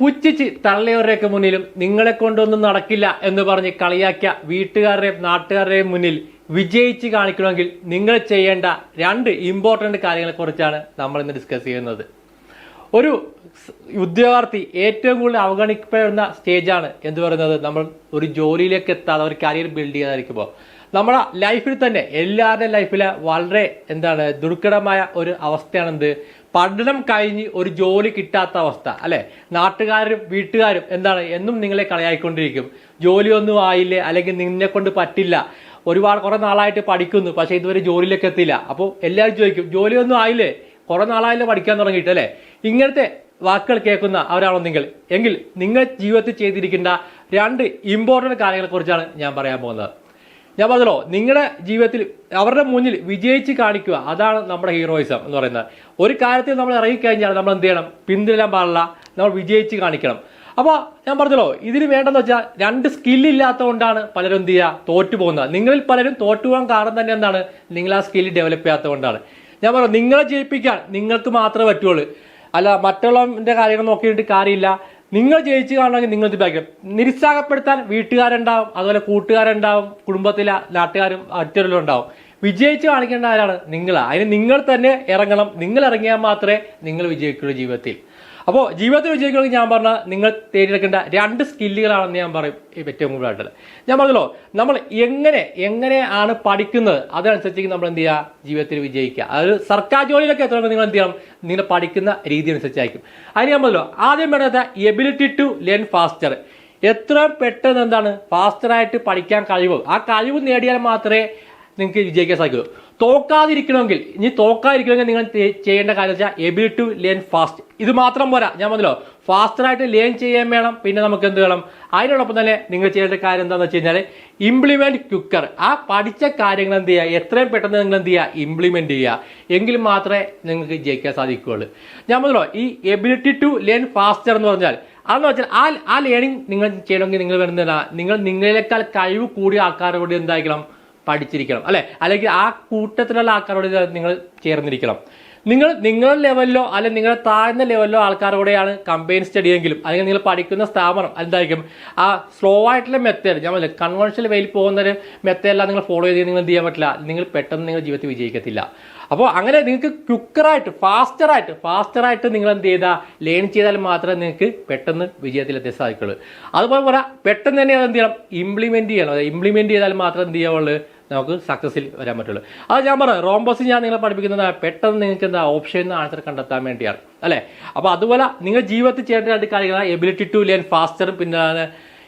പുച്ഛിച്ച് തള്ളിയവരുടെയൊക്കെ മുന്നിലും നിങ്ങളെ കൊണ്ടൊന്നും നടക്കില്ല എന്ന് പറഞ്ഞ് കളിയാക്കിയ വീട്ടുകാരുടെയും നാട്ടുകാരുടെയും മുന്നിൽ വിജയിച്ച് കാണിക്കണമെങ്കിൽ നിങ്ങൾ ചെയ്യേണ്ട രണ്ട് ഇമ്പോർട്ടന്റ് കാര്യങ്ങളെ കുറിച്ചാണ് നമ്മൾ ഇന്ന് ഡിസ്കസ് ചെയ്യുന്നത്. ഒരു ഉദ്യോഗാർത്ഥി ഏറ്റവും കൂടുതൽ അവഗണിക്കപ്പെടുന്ന സ്റ്റേജാണ് എന്ന് പറയുന്നത് നമ്മൾ ഒരു ജോലിയിലേക്ക് എത്താതെ ഒരു കരിയർ ബിൽഡ് ചെയ്യാതിരിക്കുമ്പോൾ നമ്മുടെ ലൈഫിൽ തന്നെ എല്ലാവരുടെയും ലൈഫിലെ വളരെ എന്താണ് ദുർഘടമായ ഒരു അവസ്ഥയാണ് എന്ത് പഠനം കഴിഞ്ഞ് ഒരു ജോലി കിട്ടാത്ത അവസ്ഥ അല്ലെ? നാട്ടുകാരും വീട്ടുകാരും എന്താണ് എന്നും നിങ്ങളെ കളയായിക്കൊണ്ടിരിക്കും. ജോലിയൊന്നും ആയില്ലേ? അല്ലെങ്കിൽ നിന്നെ കൊണ്ട് പറ്റില്ല. ഒരുപാട് കുറെ നാളായിട്ട് പഠിക്കുന്നു പക്ഷെ ഇതുവരെ ജോലിയിലേക്ക് എത്തില്ല അപ്പോൾ എല്ലാവരും ചോദിക്കും ജോലിയൊന്നും ആയില്ലേ? കുറെ നാളായില്ലേ പഠിക്കാൻ തുടങ്ങിയിട്ട് അല്ലേ? ഇങ്ങനത്തെ വാക്കുകൾ കേൾക്കുന്ന അവരാണോ നിങ്ങൾ എങ്കിൽ നിങ്ങൾ ജീവിതത്തിൽ ചെയ്തിരിക്കേണ്ട രണ്ട് ഇമ്പോർട്ടന്റ് കാര്യങ്ങളെ കുറിച്ചാണ് ഞാൻ പറയാൻ പോകുന്നത്. ഞാൻ പറഞ്ഞല്ലോ നിങ്ങളുടെ ജീവിതത്തിൽ അവരുടെ മുന്നിൽ വിജയിച്ച് കാണിക്കുക അതാണ് നമ്മുടെ ഹീറോയിസം എന്ന് പറയുന്നത്. ഒരു കാര്യത്തിൽ നമ്മൾ ഇറങ്ങിക്കഴിഞ്ഞാൽ നമ്മൾ എന്ത് ചെയ്യണം? പിന്തുടരാൻ പാടില്ല നമ്മൾ വിജയിച്ച് കാണിക്കണം. അപ്പോൾ ഞാൻ പറഞ്ഞല്ലോ ഇതിന് വേണ്ടെന്ന് വെച്ചാൽ രണ്ട് സ്കില്ലില്ലാത്തതുകൊണ്ടാണ് പലരും എന്ത് ചെയ്യുക? തോറ്റു പോകുന്നത് നിങ്ങളിൽ പലരും തോറ്റു പോകാൻ കാരണം തന്നെ എന്താണ്? നിങ്ങൾ ആ സ്കില്ല് ഡെവലപ്പ് ചെയ്യാത്തതുകൊണ്ടാണ്. ഞാൻ പറഞ്ഞു നിങ്ങളെ ജയിപ്പിക്കാൻ നിങ്ങൾക്ക് മാത്രമേ പറ്റുള്ളൂ. അല്ല മറ്റുള്ളവന്റെ കാര്യങ്ങൾ നോക്കിയിട്ട് കാര്യമില്ല. നിങ്ങൾ ജയിച്ചു കാണണമെങ്കിൽ നിങ്ങൾ ഇത് നിരുത്സാഹപ്പെടുത്താൻ വീട്ടുകാരുണ്ടാവും അതുപോലെ കൂട്ടുകാരുണ്ടാവും കുടുംബത്തിലെ നാട്ടുകാരും മറ്റൊരു ഉണ്ടാവും. വിജയിച്ച് കാണിക്കേണ്ട ആരാണ്? നിങ്ങൾ അതിന് നിങ്ങൾ തന്നെ ഇറങ്ങണം. നിങ്ങൾ ഇറങ്ങിയാൽ മാത്രമേ നിങ്ങൾ വിജയിക്കുള്ളൂ ജീവിതത്തിൽ. അപ്പോൾ ജീവിതത്തിൽ വിജയിക്കണമെങ്കിൽ ഞാൻ പറഞ്ഞ നിങ്ങൾ തേടിയെടുക്കേണ്ട രണ്ട് സ്കില്ലുകളാണെന്ന് ഞാൻ പറയും ഏറ്റവും കൂടുതലായിട്ടുള്ളത്. ഞാൻ പറഞ്ഞല്ലോ നമ്മൾ എങ്ങനെ എങ്ങനെയാണ് പഠിക്കുന്നത് അതനുസരിച്ച് നമ്മൾ എന്ത് ചെയ്യുക? ജീവിതത്തിൽ വിജയിക്കുക. അതായത് സർക്കാർ ജോലിയിലൊക്കെ എത്തണമെങ്കിൽ നിങ്ങൾ എന്ത് ചെയ്യണം? നിങ്ങൾ പഠിക്കുന്ന രീതി അനുസരിച്ചായിരിക്കും. അതിന് ഞാൻ പറഞ്ഞല്ലോ ആദ്യം വേണ്ടത് എബിലിറ്റി ടു ലേൺ ഫാസ്റ്റർ എത്ര പെട്ടെന്ന് എന്താണ്? ഫാസ്റ്ററായിട്ട് പഠിക്കാൻ കഴിവ്? ആ കഴിവ് നേടിയാൽ മാത്രമേ നിങ്ങൾക്ക് വിജയിക്കാൻ സാധിക്കൂ. തോക്കാതിരിക്കണമെങ്കിൽ ഇനി തോക്കാതിരിക്കണമെങ്കിൽ നിങ്ങൾ ചെയ്യേണ്ട കാര്യം വെച്ചാൽ എബിലിറ്റി ടു ലേൺ ഫാസ്റ്റ് ഇത് മാത്രം പോരാ. ഞാൻ പറഞ്ഞല്ലോ ഫാസ്റ്ററായിട്ട് ലേൺ ചെയ്യാൻ വേണം പിന്നെ നമുക്ക് എന്ത് വേണം? അതിനോടൊപ്പം തന്നെ നിങ്ങൾ ചെയ്യേണ്ട കാര്യം എന്താണെന്ന് വെച്ച് കഴിഞ്ഞാൽ ഇംപ്ലിമെന്റ് ക്യുക്കർ ആ പഠിച്ച കാര്യങ്ങൾ എന്ത് ചെയ്യുക? എത്രയും പെട്ടെന്ന് നിങ്ങൾ എന്ത് ചെയ്യുക? ഇംപ്ലിമെന്റ് ചെയ്യുക. എങ്കിൽ മാത്രമേ നിങ്ങൾക്ക് ജയിക്കാൻ സാധിക്കുകയുള്ളൂ. ഞാൻ പറഞ്ഞല്ലോ ഈ എബിലിറ്റി ടു ലേൺ ഫാസ്റ്റർ എന്ന് പറഞ്ഞാൽ അതെന്ന് വെച്ചാൽ ആ ആ ലേണിംഗ് നിങ്ങൾ ചെയ്യണമെങ്കിൽ നിങ്ങൾ വരുന്നില്ല നിങ്ങൾ നിങ്ങളെക്കാൾ കഴിവ് കൂടിയ ആൾക്കാരോട് എന്തായിരിക്കണം? പഠിച്ചിരിക്കണം അല്ലെ? അല്ലെങ്കിൽ ആ കൂട്ടത്തിലുള്ള ആൾക്കാരോട് നിങ്ങൾ ചേർന്നിരിക്കണം. നിങ്ങൾ നിങ്ങളുടെ ലെവലിലോ അല്ലെങ്കിൽ നിങ്ങളുടെ താഴ്ന്ന ലെവലിലോ ആൾക്കാരോടെയാണ് കമ്പൈൻ സ്റ്റഡി എങ്കിലും അല്ലെങ്കിൽ നിങ്ങൾ പഠിക്കുന്ന സ്ഥാപനം എന്തായിരിക്കും? ആ സ്ലോ ആയിട്ടുള്ള മെത്തേഡ് ഞാൻ പറഞ്ഞില്ല കൺവെൻഷണൽ വെയിൽ പോകുന്ന ഒരു മെത്തേഡെല്ലാം നിങ്ങൾ ഫോളോ ചെയ്ത് നിങ്ങൾ എന്ത് ചെയ്യാൻ പറ്റില്ല. നിങ്ങൾ പെട്ടെന്ന് നിങ്ങൾ ജീവിതത്തിൽ വിജയിക്കത്തില്ല. അപ്പോൾ അങ്ങനെ നിങ്ങൾക്ക് ക്വിക്കറായിട്ട് ഫാസ്റ്ററായിട്ട് ഫാസ്റ്ററായിട്ട് നിങ്ങൾ എന്ത് ചെയ്താൽ ലേൺ ചെയ്താൽ മാത്രമേ നിങ്ങൾക്ക് പെട്ടെന്ന് വിജയത്തിലെത്തിയ സാധിക്കുള്ളൂ. അതുപോലെ പോലെ പെട്ടെന്ന് തന്നെ അത് എന്ത് ചെയ്യണം? ഇംപ്ലിമെന്റ് ചെയ്യണം. ഇംപ്ലിമെന്റ് ചെയ്താൽ മാത്രമേ എന്ത് ചെയ്യാവുള്ളൂ? നമുക്ക് സക്സസിൽ വരാൻ പറ്റുള്ളൂ. അത് ഞാൻ പറയാം റോംബോസ് ഞാൻ നിങ്ങളെ പഠിപ്പിക്കുന്നത് പെട്ടെന്ന് നിങ്ങൾക്ക് എന്താ ഓപ്ഷൻ ആൻസർ കണ്ടെത്താൻ വേണ്ടിയാണ്. അല്ലേ? അപ്പോൾ അതുപോലെ നിങ്ങൾ ജീവിതത്തിൽ ചെയ്യേണ്ട രണ്ട് കാര്യങ്ങളാണ് എബിലിറ്റി ടു ലേൺ ഫാസ്റ്ററും പിന്നെ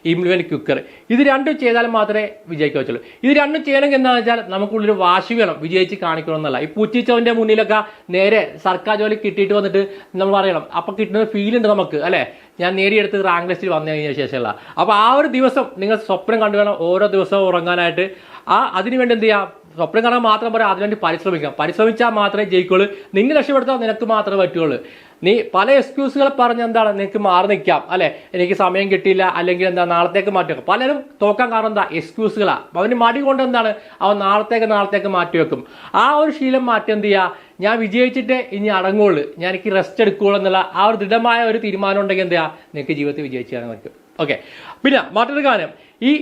ഇംപ്ലിമെന്റ് ക്വിക്കർ ഇത് രണ്ടും ചെയ്താൽ മാത്രമേ വിജയിക്കാൻ പറ്റുള്ളൂ. ഇത് രണ്ടും ചെയ്യണമെങ്കിൽ എന്താണെന്ന് വെച്ചാൽ നമുക്കുള്ളൊരു വാശി വേണം. വിജയിച്ച് കാണിക്കണമെന്നല്ല ഈ പൂച്ചിച്ചവന്റെ മുന്നിലൊക്കെ നേരെ സർക്കാർ ജോലി കിട്ടിയിട്ട് വന്നിട്ട് നമ്മൾ പറയണം അപ്പൊ കിട്ടുന്ന ഫീൽ ഉണ്ട് നമുക്ക് അല്ലേ? ഞാൻ നേടിയെടുത്ത് റാങ്ക് ലിസ്റ്റിൽ വന്നു കഴിഞ്ഞ ശേഷമുള്ള. അപ്പൊ ആ ഒരു ദിവസം നിങ്ങൾ സ്വപ്നം കണ്ടു വേണം ഓരോ ദിവസവും ഉറങ്ങാനായിട്ട്. ആ അതിനുവേണ്ടി എന്ത് ചെയ്യാം? സ്വപ്നം കാണാൻ മാത്രം പറയാം അതിനുവേണ്ടി പരിശ്രമിക്കാം. പരിശ്രമിച്ചാൽ മാത്രമേ ജയിക്കുള്ളൂ നിന്നെ രക്ഷപ്പെടുത്താൻ നിനക്ക് മാത്രമേ പറ്റുള്ളൂ നീ പല എക്സ്ക്യൂസുകൾ പറഞ്ഞ് എന്താണ്? നിനക്ക് മാറി നിൽക്കാം അല്ലെ? എനിക്ക് സമയം കിട്ടിയില്ല അല്ലെങ്കിൽ എന്താ നാളത്തേക്ക് മാറ്റി പലരും തോക്കാൻ കാരണം എന്താ? എക്സ്ക്യൂസുകളാണ് അവന് മടി കൊണ്ട് എന്താണ്? അവൻ നാളത്തേക്ക് നാളത്തേക്ക് മാറ്റി വെക്കും ആ ഒരു ശീലം മാറ്റി എന്ത് ചെയ്യുക ഞാൻ വിജയിച്ചിട്ട് ഇനി അടങ്ങുള്ളൂ. ഞാൻ എനിക്ക് റെസ്റ്റ് എടുക്കുകയുള്ളൂ എന്നുള്ള ആ ഒരു ദൃഢമായ ഒരു തീരുമാനം ഉണ്ടെങ്കിൽ എന്ത് ചെയ്യുക നിങ്ങൾക്ക് ജീവിതത്തിൽ വിജയിച്ചു തരാൻ പറ്റും. ഓക്കെ പിന്നെ മറ്റൊരു കാര്യം. ഈ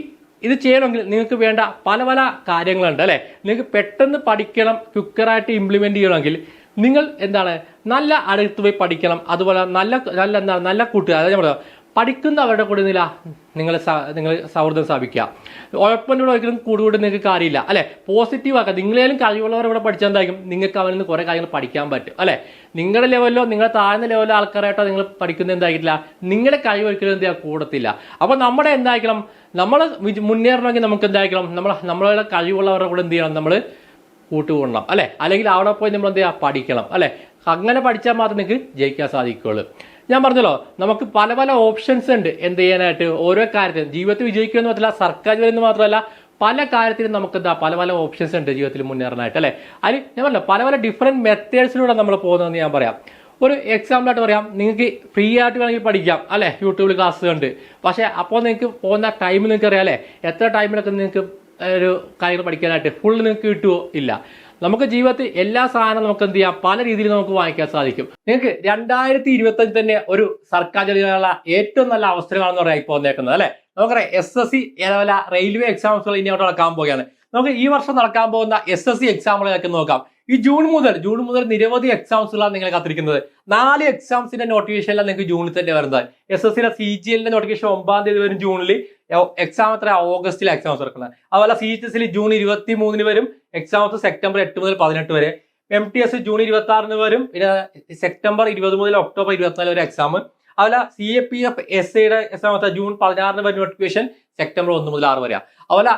ഇത് ചെയ്യണമെങ്കിൽ നിങ്ങൾക്ക് വേണ്ട പല പല കാര്യങ്ങളുണ്ട് അല്ലേ? നിങ്ങൾക്ക് പെട്ടെന്ന് പഠിക്കണം ക്വിക്കറായിട്ട് ഇംപ്ലിമെന്റ് ചെയ്യണമെങ്കിൽ നിങ്ങൾ എന്താണ്? നല്ല അടുത്ത് പോയി പഠിക്കണം. അതുപോലെ നല്ല നല്ല എന്താണ്? നല്ല കൂട്ടുകാർ. അതായത് പറയാം പഠിക്കുന്നവരുടെ കൂടെ നില നിങ്ങൾ നിങ്ങൾ സൗഹൃദം സ്ഥാപിക്കുക. ഉഴപ്പന്റെ ഒരിക്കലും കൂടുകൂടി നിങ്ങൾക്ക് കാര്യമില്ല. അല്ലെ? പോസിറ്റീവ് ആക്കുക നിങ്ങളേലും കഴിവുള്ളവർ ഇവിടെ പഠിച്ചാൽ എന്തായിരിക്കും? നിങ്ങൾക്ക് അവനിൽ നിന്ന് കുറെ കാര്യങ്ങൾ പഠിക്കാൻ പറ്റും. അല്ലെ? നിങ്ങളുടെ ലെവലിലോ നിങ്ങളുടെ താഴ്ന്ന ലെവലിലോ ആൾക്കാരായിട്ടോ നിങ്ങൾ പഠിക്കുന്നത് എന്തായിരിക്കില്ല? നിങ്ങളുടെ കഴിവ് ഒരിക്കലും എന്താ കൂടത്തില്ല. അപ്പൊ നമ്മുടെ എന്തായിരിക്കണം? നമ്മൾ മുന്നേറണമെങ്കിൽ നമുക്ക് എന്തായിരിക്കണം? നമ്മൾ നമ്മളുടെ കഴിവുള്ളവരുടെ കൂടെ എന്ത് ചെയ്യണം? നമ്മൾ കൂട്ടുകൂടണം. അല്ലെ? അല്ലെങ്കിൽ അവിടെ പോയി നമ്മൾ എന്ത് ചെയ്യുക പഠിക്കണം. അല്ലെ? അങ്ങനെ പഠിച്ചാൽ മാത്രമേ നിങ്ങൾക്ക് ജയിക്കാൻ സാധിക്കുകയുള്ളൂ. ഞാൻ പറഞ്ഞല്ലോ നമുക്ക് പല പല ഓപ്ഷൻസ് ഉണ്ട് എന്ത് ചെയ്യാനായിട്ട്. ഓരോ കാര്യത്തിലും. ജീവിതത്തിൽ വിജയിക്കുക എന്ന് മാത്രമല്ല സർക്കാർ ജോലി എന്ന് മാത്രമല്ല പല കാര്യത്തിലും നമുക്ക് എന്താ പല പല ഓപ്ഷൻസ് ഉണ്ട് ജീവിതത്തിൽ മുന്നേറാനായിട്ട് അല്ലെ? അതിൽ ഞാൻ പറഞ്ഞല്ലോ പല പല ഡിഫറെന്റ് മെത്തേഡ്സിലൂടെ നമ്മൾ പോകുന്നതെന്ന് ഞാൻ പറയാം. ഒരു എക്സാമ്പിൾ ആയിട്ട് പറയാം നിങ്ങൾക്ക് ഫ്രീ ആയിട്ട് വേണമെങ്കിൽ പഠിക്കാം അല്ലെ? യൂട്യൂബിൽ ക്ലാസ് ഉണ്ട്. പക്ഷെ അപ്പോൾ നിങ്ങൾക്ക് പോകുന്ന ടൈം നിങ്ങൾക്ക് അറിയാം അല്ലെ? എത്ര ടൈമിലൊക്കെ നിങ്ങൾക്ക് ഒരു കാര്യങ്ങൾ പഠിക്കാനായിട്ട് ഫുൾ നിങ്ങൾക്ക് കിട്ടുമോ ഇല്ല. നമുക്ക് ജീവിതത്തിൽ എല്ലാ സാധനവും നമുക്ക് എന്ത് ചെയ്യാം? പല രീതിയിൽ നമുക്ക് വാങ്ങിക്കാൻ സാധിക്കും. നിങ്ങൾക്ക് രണ്ടായിരത്തി ഇരുപത്തി അഞ്ച് തന്നെ ഒരു സർക്കാർ ജോലികളുള്ള ഏറ്റവും നല്ല അവസരമാണെന്ന് പറയാം ഇപ്പോൾ വന്നേക്കുന്നത് അല്ലെ? നമുക്കറിയാം എസ് എസ് സി അതേപോലെ റെയിൽവേ എക്സാംസുകൾ ഇനി അവിടെ നടക്കാൻ പോവുകയാണ്. നമുക്ക് ഈ വർഷം നടക്കാൻ പോകുന്ന എസ് എസ് സി എക്സാമുകളൊക്കെ നോക്കാം. ഈ ജൂൺ മുതൽ ജൂൺ മുതൽ നിരവധി എക്സാംസുകളാണ് നിങ്ങൾ കാത്തിരിക്കുന്നത്. നാല് എക്സാംസിന്റെ നോട്ടിഫിക്കേഷൻ നിങ്ങൾക്ക് ജൂണിൽ തന്നെ വരുന്നത്. എസ് എസ് സിയിലെ സി ജി എല്ലിന്റെ നോട്ടിഫിക്കേഷൻ ഒമ്പതാം തീയതി വരും ജൂണിൽ എക്സാം എത്ര ഓഗസ്റ്റിൽ എക്സാംസ് നടക്കുന്നത്. അതുപോലെ സി എച്ച് എസിൽ ജൂൺ ഇരുപത്തി മൂന്നിന് വരും. എക്സാംസ് സെപ്റ്റംബർ എട്ട് മുതൽ പതിനെട്ട് വരെ. എം ടി എസ് ജൂൺ ഇരുപത്തി ആറിന് വരും. പിന്നെ സെപ്റ്റംബർ ഇരുപത് മുതൽ ഒക്ടോബർ ഇരുപത്തിനാല് വരെ എക്സാം അതുപോലെ C A P F S ഐയുടെ എക്സാം ജൂൺ പതിനാറിന് വരും നോട്ടിഫിക്കേഷൻ സെപ്റ്റംബർ ഒന്ന് മുതൽ ആറ് വരെയാണ് അതുപോലെ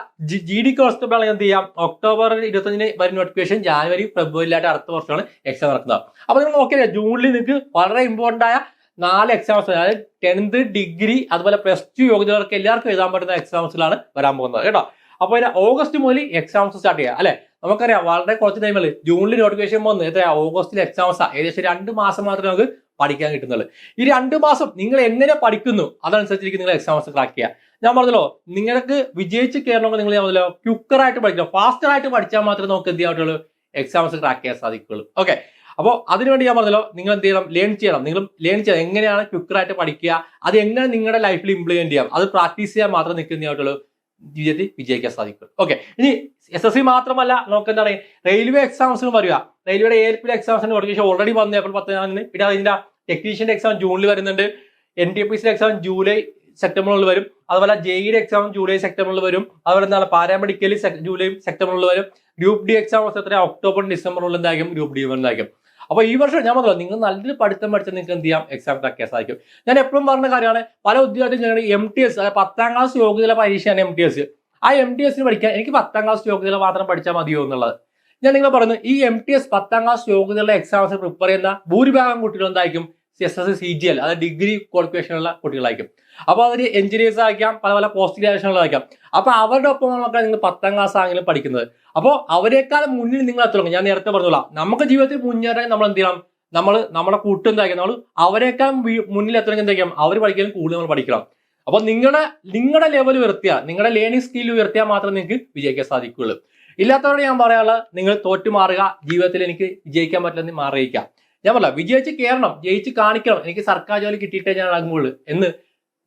ജി ഡി കോൺസ്റ്റബിൾ എന്ത് ചെയ്യാം? ഒക്ടോബർ ഇരുപത്തഞ്ചിന് വരും നോട്ടിഫിക്കേഷൻ ജാനുവരി ഫെബ്രുവരിയിലായിട്ട് അടുത്ത വർഷമാണ് എക്സാം നടക്കുന്നത്. അപ്പൊ നിങ്ങൾ നോക്കിയാൽ ജൂണിൽ നിങ്ങൾക്ക് വളരെ ഇമ്പോർട്ടന്റ് ആയ നാല് എക്സാംസ് അതായത് ടെൻത്ത് ഡിഗ്രി അതുപോലെ പ്ലസ് ടു യോഗ്യതകൾക്ക് എല്ലാവർക്കും എഴുതാൻ പറ്റുന്ന എക്സാംസിലാണ് വരാൻ പോകുന്നത് കേട്ടോ. അപ്പോൾ ഇതിന് ഓഗസ്റ്റ് മുതൽ എക്സാംസ് സ്റ്റാർട്ട് ചെയ്യുക അല്ലെ? നമുക്കറിയാം വളരെ കുറച്ച് ടൈമിൽ ജൂണിൽ നോട്ടിഫിക്കേഷൻ വന്ന് എത്രയാ? ഓഗസ്റ്റിൽ എക്സാംസ് ഏകദേശം രണ്ട് മാസം മാത്രമേ നമുക്ക് പഠിക്കാൻ കിട്ടുന്നുള്ളൂ. ഈ രണ്ട് മാസം നിങ്ങൾ എങ്ങനെ പഠിക്കുന്നു? അതനുസരിച്ചിരിക്കും നിങ്ങൾ എക്സാംസ് ക്രാക്ക് ചെയ്യുക ഞാൻ പറഞ്ഞല്ലോ നിങ്ങൾക്ക് വിജയിച്ച് കയറണമെങ്കിൽ നിങ്ങൾ ഞാൻ പറഞ്ഞല്ലോ ക്യുക്കറായിട്ട് പഠിക്കണം. ഫാസ്റ്റർ ആയിട്ട് പഠിച്ചാൽ മാത്രമേ നമുക്ക് എന്ത് ചെയ്യാൻ എക്സാംസ് ക്രാക്ക് ചെയ്യാൻ സാധിക്കുകയുള്ളൂ. ഓക്കെ അപ്പോൾ അതിനുവേണ്ടി ഞാൻ പറഞ്ഞല്ലോ നിങ്ങൾ എന്ത് ചെയ്യണം? ലേൺ ചെയ്യണം. നിങ്ങൾ ലേൺ ചെയ്യണം. എങ്ങനെയാണ് ക്യുക്കറായിട്ട് പഠിക്കുക? അത് എങ്ങനെ നിങ്ങളുടെ ലൈഫിൽ ഇംപ്ലിമെന്റ് ചെയ്യാം? അത് പ്രാക്ടീസ് ചെയ്യാൻ മാത്രം നിങ്ങൾക്ക് എന്ത് ചെയ്യാൻ ജീവിതത്തിൽ വിജയിക്കാൻ സാധിക്കും. ഓക്കെ ഇനി എസ് എസ് സി മാത്രമല്ല നമുക്ക് എന്താണ്? റെയിൽവേ എക്സാംസിന് വരിക. റെയിൽവേയുടെ എ എൽ പി എക്സാംസിന് നോട്ടിഫിക്കേഷൻ ഓൾറെഡി വന്നു. ഏപ്രിൽ പത്തിനാലിന് പിന്നെ അതിന്റെ ടെക്നീഷ്യന്റെ എക്സാം ജൂണിൽ വരുന്നുണ്ട്. എൻ ടി പി സിയുടെ എക്സാം ജൂലൈ സെപ്റ്റംബറിൽ വരും. അതുപോലെ ജെഇയുടെ എക്സാം ജൂലൈ സെപ്റ്റംബറിൽ വരും. അതുപോലെ എന്താണ്? പാരാമെഡിക്കൽ ജൂലൈ സെപ്റ്റംബറിൽ വരും. ഗ്രൂപ്പ് ഡി എക്സാം എത്ര ഒക്ടോബർ ഡിസംബറിൽ എന്തായിരിക്കും? ഗ്രൂപ്പ് ഡി വരുന്നതായിരിക്കും അപ്പോൾ ഈ വർഷം ഞാൻ പറഞ്ഞല്ലോ നിങ്ങൾ നല്ലൊരു പഠിത്തം പഠിച്ചാൽ നിങ്ങൾക്ക് എന്ത് ചെയ്യാം? എക്സാം ക്രാക്കാൻ സാധിക്കും ഞാൻ എപ്പോഴും പറഞ്ഞ കാര്യമാണ് പല ഉദ്യോഗാർത്ഥികളും ഞങ്ങൾ എം ടി എസ് അതായത് പത്താം ക്ലാസ് യോഗ്യതയിലെ പരീക്ഷയാണ് എം ടി എസ് ആ എം ടി എസിന് പഠിക്കാൻ എനിക്ക് പത്താം ക്ലാസ് യോഗ്യതയിൽ മാത്രം പഠിച്ചാൽ മതിയോ എന്നുള്ളത്. ഞാൻ നിങ്ങൾ പറഞ്ഞു ഈ എം ടി എസ് പത്താം ക്ലാസ് യോഗ്യതയുള്ള എക്സാംസ് പ്രിപ്പയർ ചെയ്യുന്ന ഭൂരിഭാഗം കുട്ടികൾ എന്തായിരിക്കും? S S C G L അതായത് ഡിഗ്രി ക്വാളിഫിക്കേഷനുള്ള കുട്ടികളായിരിക്കും. അപ്പോൾ അവർ എഞ്ചിനീയേഴ്സ് ആയിരിക്കാം പല പല പോസ്റ്റ് ഗ്രാജുവേഷനുകളായിരിക്കാം അപ്പോൾ അവരുടെ ഒപ്പം ഒപ്പമാണ് നിങ്ങൾ പത്താം ക്ലാസ് ആണെങ്കിലും പഠിക്കുന്നത്. അപ്പോൾ അവരെക്കാൾ മുന്നിൽ നിങ്ങൾ എത്തണം. ഞാൻ നേരത്തെ പറഞ്ഞോളാം നമുക്ക് ജീവിതത്തിൽ മുന്നേറാൻ നമ്മൾ എന്ത് ചെയ്യണം? നമ്മൾ നമ്മുടെ കൂട്ടെന്തായിരിക്കും നമ്മൾ അവരെക്കാൾ മുന്നിൽ എത്തണമെങ്കിൽ എന്തായിരിക്കും അവർ പഠിക്കാനും കൂടുതൽ നമ്മൾ പഠിക്കണം. അപ്പോൾ നിങ്ങളുടെ നിങ്ങളുടെ ലെവൽ ഉയർത്തിയാൽ നിങ്ങളുടെ ലേണിംഗ് സ്കിൽ ഉയർത്തിയാൽ മാത്രമേ നിങ്ങൾക്ക് വിജയിക്കാൻ സാധിക്കുകയുള്ളൂ. ഇല്ലാത്തവരോട് ഞാൻ പറയാനുള്ളത് നിങ്ങൾ തോറ്റു മാറുക ജീവിതത്തിൽ എനിക്ക് വിജയിക്കാൻ പറ്റില്ലെന്ന് മാറിയിക്കാം ഞാൻ പറയാം വിജയിച്ച് കയറണം ജയിച്ച് കാണിക്കണം എനിക്ക് സർക്കാർ ജോലി കിട്ടിയിട്ടേ ഞാൻ ഇറങ്ങുള്ളൂ എന്ന്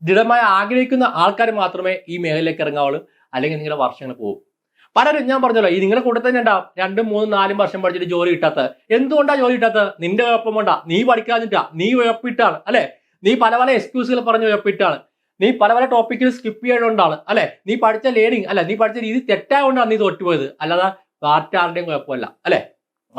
ദൃഢമായി ആഗ്രഹിക്കുന്ന ആൾക്കാർ മാത്രമേ ഈ മേഖലയിലേക്ക് ഇറങ്ങാവുള്ളൂ. അല്ലെങ്കിൽ നിങ്ങളുടെ വർഷങ്ങൾ പോകും. പലരും ഞാൻ പറഞ്ഞല്ലോ ഈ നിങ്ങളുടെ കൂടെ തന്നെ ഉണ്ടാവും. രണ്ടും മൂന്നും നാലും വർഷം പഠിച്ചിട്ട് ജോലി കിട്ടാത്തത്. എന്തുകൊണ്ടാണ് ജോലി കിട്ടാത്തത്? നിന്റെ കുഴപ്പം കൊണ്ടാ. നീ പഠിക്കാതിട്ടാ നീ ഉഴപ്പിട്ടാണ് അല്ലെ? നീ പല പല എക്സ്ക്യൂസുകൾ പറഞ്ഞ് ഉഴപ്പിട്ടാണ്. നീ പല പല ടോപ്പിക്കിൽ സ്കിപ്പ് ചെയ്തുകൊണ്ടാണ് അല്ലെ? നീ പഠിച്ച ലേണിങ് അല്ല നീ പഠിച്ച രീതി തെറ്റായതുകൊണ്ടാണ് നീ തോറ്റുപോയത്. അല്ലാതെ പാർട്ടാരുടെയും കുഴപ്പമല്ല അല്ലെ?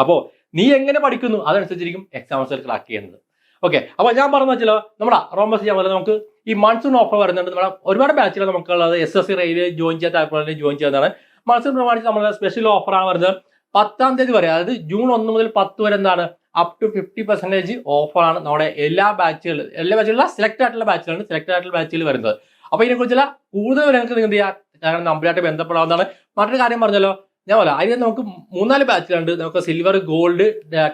അപ്പോ നീ എങ്ങനെ പഠിക്കുന്നു? അതനുസരിച്ചിരിക്കും എക്സാം റിസൾട്ട് ക്ലാക്ക് ചെയ്യുന്നത് ഓക്കെ അപ്പൊ ഞാൻ പറഞ്ഞു വെച്ചാൽ നമ്മുടെ റോമസ് ഞാൻ പറഞ്ഞത് നമുക്ക് ഈ മൺസൂൺ ഓഫർ വരുന്നുണ്ട്. നമ്മുടെ ഒരുപാട് ബാച്ചുകൾ നമുക്കുള്ളത് S S C railway join ചെയ്യാൻ ആൾക്കാരെ ജോയിൻ ചെയ്യുന്നതാണ്. മൺസൂൺ പ്രമാണിച്ച് നമ്മുടെ സ്പെഷ്യൽ ഓഫറാണ് വരുന്നത്. പത്താം തീയതി വരെ അതായത് ജൂൺ ഒന്ന് മുതൽ പത്ത് വരെ എന്താണ്? അപ് ടു ഫിഫ്റ്റി പെർസെന്റേജ് ഓഫറാണ് നമ്മുടെ എല്ലാ ബാച്ചുകൾ എല്ലാ ബാച്ചുകളിലും സെലക്ട് ആയിട്ടുള്ള ബാച്ചുകളാണ് സെലക്ട് ആയിട്ടുള്ള ബാച്ചുകൾ വരുന്നത്. അപ്പൊ ഇതിനെക്കുറിച്ചുള്ള കൂടുതൽ നിങ്ങൾക്ക് നിങ്ങൾ എന്ത് കാരണം നമ്പറായിട്ട് ബന്ധപ്പെടാവുന്നതാണ്. മറ്റൊരു കാര്യം പറഞ്ഞല്ലോ ഞാൻ പറയാം. അതിന് നമുക്ക് മൂന്നാൽ ബാച്ചിലുണ്ട് നമുക്ക് സിൽവർ ഗോൾഡ്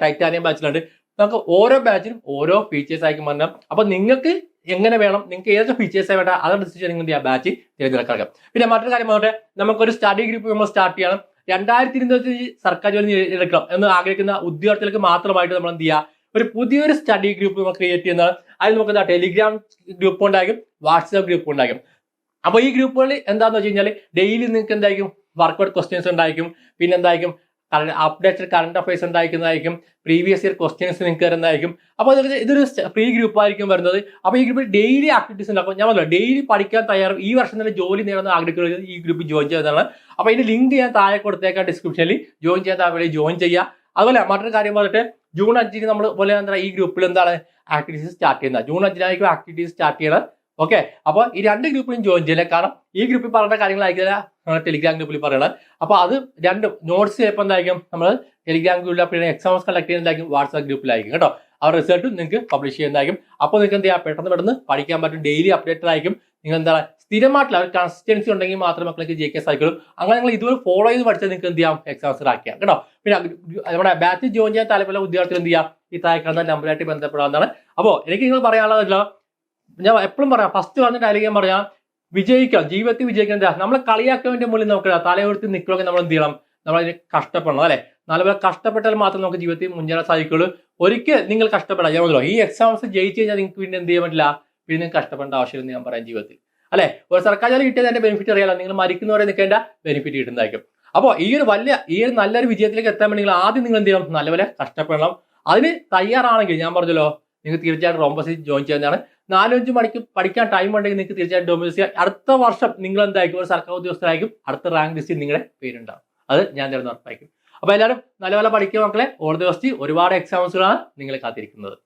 ടൈറ്റാനിയം ബാച്ചിലുണ്ട് നമുക്ക് ഓരോ ബാച്ചിനും ഓരോ ഫീച്ചേഴ്സ് ആയിരിക്കും പറഞ്ഞാൽ അപ്പൊ നിങ്ങൾക്ക് എങ്ങനെ വേണം? നിങ്ങൾക്ക് ഏതൊക്കെ ഫീച്ചേഴ്സ് വേണ്ട ഡിസിഷൻ നിങ്ങൾ ആ ബാച്ച് തിരഞ്ഞെടുക്കാം പിന്നെ മറ്റൊരു കാര്യം പറഞ്ഞിട്ട്. നമുക്കൊരു സ്റ്റഡി ഗ്രൂപ്പ് നമ്മൾ സ്റ്റാർട്ട് ചെയ്യണം. രണ്ടായിരത്തി ഇരുപത്തി സർക്കാർ ജോലി എടുക്കണം എന്ന് ആഗ്രഹിക്കുന്ന ഉദ്യോഗാർത്ഥികൾക്ക് മാത്രമായിട്ട് നമ്മൾ എന്ത് ചെയ്യുക ഒരു പുതിയൊരു സ്റ്റഡി ഗ്രൂപ്പ് നമ്മൾ ക്രിയേറ്റ് ചെയ്യുന്നതാണ്. അതിൽ നമുക്ക് എന്താ? ടെലിഗ്രാം ഗ്രൂപ്പ് ഉണ്ടാകും വാട്സാപ്പ് ഗ്രൂപ്പ് ഉണ്ടാകും അപ്പൊ ഈ ഗ്രൂപ്പുകളിൽ എന്താന്ന് വെച്ച് കഴിഞ്ഞാൽ ഡെയിലി നിങ്ങൾക്ക് എന്തായിരിക്കും? വർക്കൗട്ട് ക്വസ്റ്റ്യൻസ് ഉണ്ടായിരിക്കും. പിന്നെ എന്തായിരിക്കും? കറണ്ട് അപ്ഡേറ്റഡ് കറണ്ട് അഫയേഴ്സ് ഉണ്ടായിരിക്കുന്നതായിരിക്കും പ്രീവിയസ് ഇയർ ക്വസ്റ്റ്യൻസ് നിങ്ങൾക്ക് വരുന്നതായിരിക്കും. അപ്പോൾ ഇതൊരു ഫ്രീ ഗ്രൂപ്പ് ആയിരിക്കും വരുന്നത്. അപ്പോൾ ഈ ഗ്രൂപ്പിൽ ഡെയിലി ആക്ടിവിറ്റീസ് ഉണ്ടാക്കും ഞാൻ പറഞ്ഞു ഡെയിലി പഠിക്കാൻ തയ്യാറും ഈ വർഷം തന്നെ ജോലി നേടുന്ന ആഗ്രഹിക്കുന്നത് ഈ ഗ്രൂപ്പിൽ ജോയിൻ ചെയ്യുന്നതാണ് അപ്പോൾ ഇതിന്റെ ലിങ്ക് ഞാൻ താഴെ കൊടുത്തേക്കാം ഡിസ്ക്രിപ്ഷനിൽ ജോയിൻ ചെയ്യാൻ താഴെ ജോയിൻ ചെയ്യുക. അതുപോലെ മറ്റൊരു കാര്യം പറഞ്ഞിട്ട് ജൂൺ അഞ്ചിന് നമ്മൾ പോലെ എന്താ ഈ ഗ്രൂപ്പിൽ എന്താണ്? ആക്ടിവിറ്റീസ് സ്റ്റാർട്ട് ചെയ്യുന്നത്. ജൂൺ അഞ്ചിനായിരിക്കും ആക്ടിവിറ്റീസ് സ്റ്റാർട്ട് ചെയ്യണം ഓക്കെ അപ്പോൾ ഈ രണ്ട് ഗ്രൂപ്പിലും ജോയിൻ ചെയ്യില്ല? കാരണം ഈ ഗ്രൂപ്പിൽ പറയുന്ന കാര്യങ്ങളായിരിക്കില്ല നമ്മുടെ ടെലിഗ്രാം ഗ്രൂപ്പിൽ പറയണത്. അപ്പോൾ അത് രണ്ടും നോട്ട്സ് ചിലപ്പോൾ എന്തായിരിക്കും? നമ്മൾ ടെലിഗ്രാം ഗ്രൂപ്പിൽ പിന്നെ എക്സാംസ് കളക്ട് ചെയ്യുന്നതായിരിക്കും വാട്സാപ്പ് ഗ്രൂപ്പിലായിരിക്കും കേട്ടോ. ആ റിസൾട്ടും നിങ്ങൾക്ക് പബ്ലിഷ് ചെയ്യുന്നതായിരിക്കും അപ്പോൾ നിങ്ങൾക്ക് എന്ത് ചെയ്യാം? പെട്ടെന്ന് പെട്ടെന്ന് പഠിക്കാൻ പറ്റും. ഡെയിലി അപ്ഡേറ്റഡ് ആയിരിക്കും. നിങ്ങൾ എന്താ സ്ഥിരമായിട്ടുള്ള ഒരു കൺസിസ്റ്റൻസി ഉണ്ടെങ്കിൽ മാത്രം മക്കൾക്ക് ജയിക്കാൻ സാധിക്കുള്ളൂ. അങ്ങനെ നിങ്ങൾ ഇതുവരെ ഫോളോ ചെയ്ത് പഠിച്ചാൽ നിങ്ങൾക്ക് എന്ത് ചെയ്യാം? എക്സാംസ് ആക്കിയാൽ കേട്ടോ. പിന്നെ നമ്മുടെ ബാച്ച് ജോയിൻ ചെയ്യാൻ താല്പര്യമുള്ള ഉദ്യോഗസ്ഥർ എന്ത് ചെയ്യാം? ഈ താഴെ കാണുന്ന നമ്പറായിട്ട് ബന്ധപ്പെടാവുന്നതാണ്. അപ്പോൾ എനിക്ക് നിങ്ങൾ പറയാനുള്ളതല്ല ഞാൻ എപ്പോഴും പറയാം ഫസ്റ്റ് പറഞ്ഞ ഡയലോഗ് ഞാൻ പറയാം വിജയിക്കാം ജീവിതത്തിൽ വിജയിക്കാൻ നമ്മളെ കളിയാക്കാൻ വേണ്ടി മുന്നിൽ നമുക്ക് തലയുയർത്തി നിൽക്കണമെങ്കിൽ നമ്മൾ എന്ത് ചെയ്യണം? നമ്മൾ അതിന് കഷ്ടപ്പെടണം അല്ലെ? നല്ലപോലെ കഷ്ടപ്പെട്ടാൽ മാത്രം നമുക്ക് ജീവിതത്തിൽ മുന്നേറാൻ സാധിക്കുള്ളൂ ഒരിക്കൽ നിങ്ങൾ കഷ്ടപ്പെടാം ഞാൻ പറഞ്ഞല്ലോ ഈ എക്സാംസ് ജയിച്ചു കഴിഞ്ഞാൽ നിങ്ങൾക്ക് പിന്നെ എന്ത് ചെയ്യാൻ പറ്റില്ല? പിന്നെ കഷ്ടപ്പെടേണ്ട ആവശ്യമില്ല ഞാൻ പറയാം ജീവിതത്തിൽ. അല്ലെ? ഒരു സർക്കാർ ജോലി കിട്ടിയത് അതിന്റെ ബെനിഫിറ്റ് അറിയാലോ? നിങ്ങൾ മരിക്കുന്നവരെ നിൽക്കേണ്ട ബെനിഫിറ്റ് കിട്ടുന്നതായിരിക്കും. അപ്പോൾ ഈ ഒരു വലിയ ഈ ഒരു നല്ലൊരു വിജയത്തിലേക്ക് എത്താൻ വേണ്ടി നിങ്ങൾ ആദ്യം നിങ്ങൾ എന്ത് ചെയ്യണം? നല്ലപോലെ കഷ്ടപ്പെടണം. അതിന് തയ്യാറാണെങ്കിൽ ഞാൻ പറഞ്ഞല്ലോ നിങ്ങൾ തീർച്ചയായിട്ടും റോംബസിൽ ജോയിൻ ചെയ്യുന്നതാണ് നാലഞ്ച് മണിക്ക് പഠിക്കാൻ ടൈം ഉണ്ടെങ്കിൽ നിങ്ങൾക്ക് തീർച്ചയായിട്ടും ഡൊമിനോസ് ചെയ്യാം. അടുത്ത വർഷം നിങ്ങൾ എന്തായിരിക്കും? ഒരു സർക്കാർ ഉദ്യോഗസ്ഥരായിരിക്കും അടുത്ത റാങ്ക് ലിസ്റ്റിൽ നിങ്ങളുടെ പേരുണ്ടാവും. അത് ഞാൻ തരുന്ന ഉറപ്പായിരിക്കും. അപ്പൊ എല്ലാവരും നല്ല പോലെ പഠിക്കുക മക്കളെ. ഓൾ ദിവസം ഒരുപാട് എക്സാംസുകളാണ് നിങ്ങളെ കാത്തിരിക്കുന്നത്.